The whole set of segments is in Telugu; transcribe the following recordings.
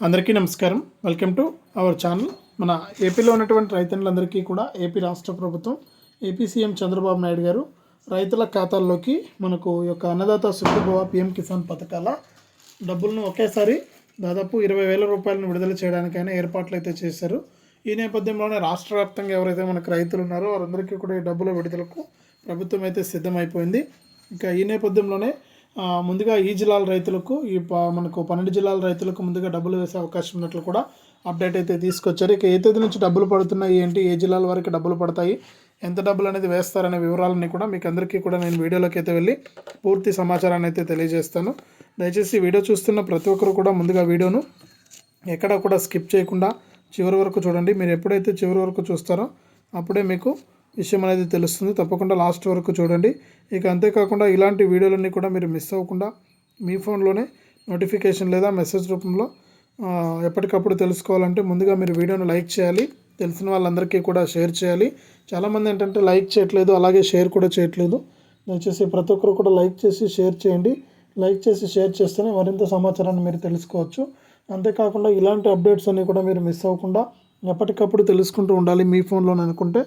అందరికీ నమస్కారం. వెల్కమ్ టు అవర్ ఛానల్ మన ఏపీలో ఉన్నటువంటి రైతన్నులందరికీ కూడా ఏపీ రాష్ట్ర ప్రభుత్వం ఏపీ సీఎం చంద్రబాబు నాయుడు గారు రైతుల ఖాతాల్లోకి మనకు యొక్క అన్నదాత సుఖభవ పిఎం కిసాన్ పథకాల డబ్బులను ఒకేసారి దాదాపు ఇరవై వేల రూపాయలను విడుదల చేయడానికైనా ఏర్పాట్లు అయితే చేశారు. ఈ నేపథ్యంలోనే రాష్ట్ర వ్యాప్తంగా ఎవరైతే మనకు రైతులు ఉన్నారో వారందరికీ కూడా ఈ డబ్బుల విడుదలకు ప్రభుత్వం అయితే సిద్ధమైపోయింది. ఇంకా ఈ నేపథ్యంలోనే ముందుగా ఈ జిల్లాల రైతులకు ఈ ప- మనకు పన్నెండు జిల్లాల రైతులకు ముందుగా డబ్బులు వేసే అవకాశం ఉన్నట్లు కూడా అప్డేట్ అయితే తీసుకొచ్చారు. ఇక ఏ తేదీ నుంచి డబ్బులు పడుతున్నాయి ఏంటి ఏ జిల్లాల వరకు డబ్బులు పడతాయి ఎంత డబ్బులు అనేది వేస్తారనే వివరాలని కూడా మీకు అందరికీ కూడా నేను వీడియోలోకి అయితే వెళ్ళి పూర్తి సమాచారాన్ని అయితే తెలియజేస్తాను. దయచేసి వీడియో చూస్తున్న ప్రతి ఒక్కరు కూడా ముందుగా వీడియోను ఎక్కడ కూడా స్కిప్ చేయకుండా చివరి వరకు చూడండి. మీరు ఎప్పుడైతే చివరి వరకు చూస్తారో అప్పుడే మీకు విషయం అనేది తెలుస్తుంది. తప్పకుండా లాస్ట్ వరకు చూడండి. ఇక అంతేకాకుండా ఇలాంటి వీడియోలన్నీ కూడా మీరు మిస్ అవ్వకుండా మీ ఫోన్లోనే నోటిఫికేషన్ లేదా మెసేజ్ రూపంలో ఎప్పటికప్పుడు తెలుసుకోవాలంటే ముందుగా మీరు వీడియోను లైక్ చేయాలి. తెలిసిన వాళ్ళందరికీ కూడా షేర్ చేయాలి. చాలామంది ఏంటంటే లైక్ చేయట్లేదు అలాగే షేర్ కూడా చేయట్లేదు. దయచేసి ప్రతి ఒక్కరు కూడా లైక్ చేసి షేర్ చేయండి. లైక్ చేసి షేర్ చేస్తేనే మరింత సమాచారాన్ని మీరు తెలుసుకోవచ్చు. అంతేకాకుండా ఇలాంటి అప్డేట్స్ అన్నీ కూడా మీరు మిస్ అవ్వకుండా ఎప్పటికప్పుడు తెలుసుకుంటూ ఉండాలి మీ ఫోన్లో అనుకుంటే.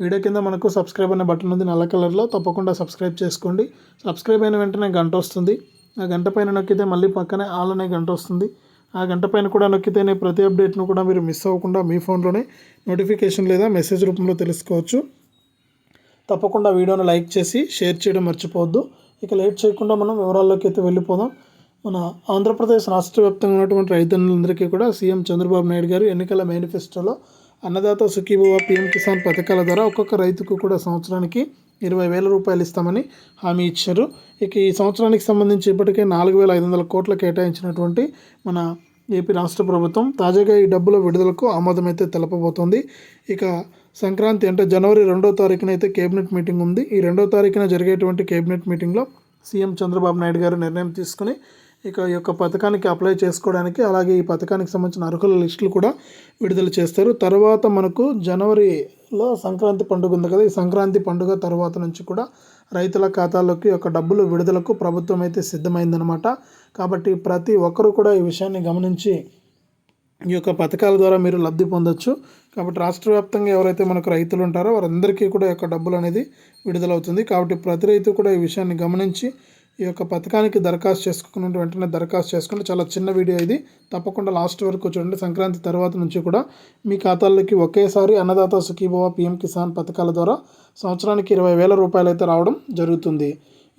వీడియో కింద మనకు సబ్స్క్రైబ్ అనే బటన్ ఉంది నల్ల కలర్లో తప్పకుండా సబ్స్క్రైబ్ చేసుకోండి. సబ్స్క్రైబ్ అయిన వెంటనే గంట వస్తుంది. ఆ గంట పైన నొక్కితే మళ్ళీ పక్కనే ఆల్ అనే గంట వస్తుంది. ఆ గంట పైన కూడా నొక్కితేనే ప్రతి అప్డేట్ను కూడా మీరు మిస్ అవ్వకుండా మీ ఫోన్లోనే నోటిఫికేషన్ లేదా మెసేజ్ రూపంలో తెలుసుకోవచ్చు. తప్పకుండా వీడియోను లైక్ చేసి షేర్ చేయడం మర్చిపోవద్దు. ఇక లేట్ చేయకుండా మనం వివరాల్లోకి అయితే వెళ్ళిపోదాం. మన ఆంధ్రప్రదేశ్ రాష్ట్ర వ్యాప్తంగా ఉన్నటువంటి రైతన్నులందరికీ కూడా సీఎం చంద్రబాబు నాయుడు గారు ఎన్నికల మేనిఫెస్టోలో అన్నదాత సుఖీభవ పీఎం కిసాన్ పథకాల ద్వారా ఒక్కొక్క రైతుకు కూడా సంవత్సరానికి ఇరవై వేల రూపాయలు ఇస్తామని హామీ ఇచ్చారు. ఇక ఈ సంవత్సరానికి సంబంధించి ఇప్పటికే నాలుగు వేల ఐదు వందల కోట్లు కేటాయించినటువంటి మన ఏపీ రాష్ట్ర ప్రభుత్వం తాజాగా ఈ డబ్బుల విడుదలకు ఆమోదం అయితే తెలపబోతోంది. ఇక సంక్రాంతి అంటే జనవరి రెండో తారీఖున అయితే కేబినెట్ మీటింగ్ ఉంది. ఈ రెండో తారీఖున జరిగేటువంటి కేబినెట్ మీటింగ్లో సీఎం చంద్రబాబు నాయుడు గారు నిర్ణయం తీసుకుని ఇక ఈ యొక్క పథకానికి అప్లై చేసుకోవడానికి అలాగే ఈ పథకానికి సంబంధించిన అర్హుల లిస్టులు కూడా విడుదల చేస్తారు. తర్వాత మనకు జనవరిలో సంక్రాంతి పండుగ ఉంది కదా. ఈ సంక్రాంతి పండుగ తర్వాత నుంచి కూడా రైతుల ఖాతాలోకి యొక్క డబ్బులు విడుదలకు ప్రభుత్వం అయితే సిద్ధమైందనమాట కాబట్టి ప్రతి ఒక్కరూ కూడా ఈ విషయాన్ని గమనించి ఈ యొక్క పథకాల ద్వారా మీరు లబ్ధి పొందొచ్చు. కాబట్టి రాష్ట్ర వ్యాప్తంగా ఎవరైతే మనకు రైతులు ఉంటారో వారందరికీ కూడా యొక్క డబ్బులు అనేది విడుదలవుతుంది. కాబట్టి ప్రతి రైతు కూడా ఈ విషయాన్ని గమనించి ఈ యొక్క పథకానికి దరఖాస్తు చేసుకున్న వెంటనే దరఖాస్తు చేసుకుంటే చాలా చిన్న వీడియో ఇది. తప్పకుండా లాస్ట్ వరకు చూడండి. సంక్రాంతి తర్వాత నుంచి కూడా మీ ఖాతాల్లోకి ఒకేసారి అన్నదాత సుఖీభవ పిఎం కిసాన్ పథకాల ద్వారా సంవత్సరానికి ఇరవై వేల రూపాయలు అయితే రావడం జరుగుతుంది.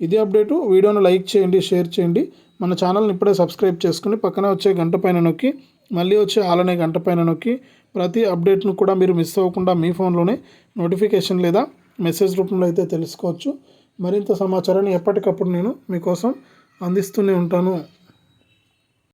ఇదే అప్డేటు. వీడియోను లైక్ చేయండి షేర్ చేయండి. మన ఛానల్ని ఇప్పుడే సబ్స్క్రైబ్ చేసుకుని పక్కనే వచ్చే గంట పైన నొక్కి మళ్ళీ వచ్చే ఆలనే గంట పైన నొక్కి ప్రతి అప్డేట్ను కూడా మీరు మిస్ అవ్వకుండా మీ ఫోన్లోనే నోటిఫికేషన్ లేదా మెసేజ్ రూపంలో అయితే తెలుసుకోవచ్చు. మరింత సమాచారాన్ని ఎప్పటికప్పుడు నేను మీకోసం అందిస్తూనే ఉంటాను.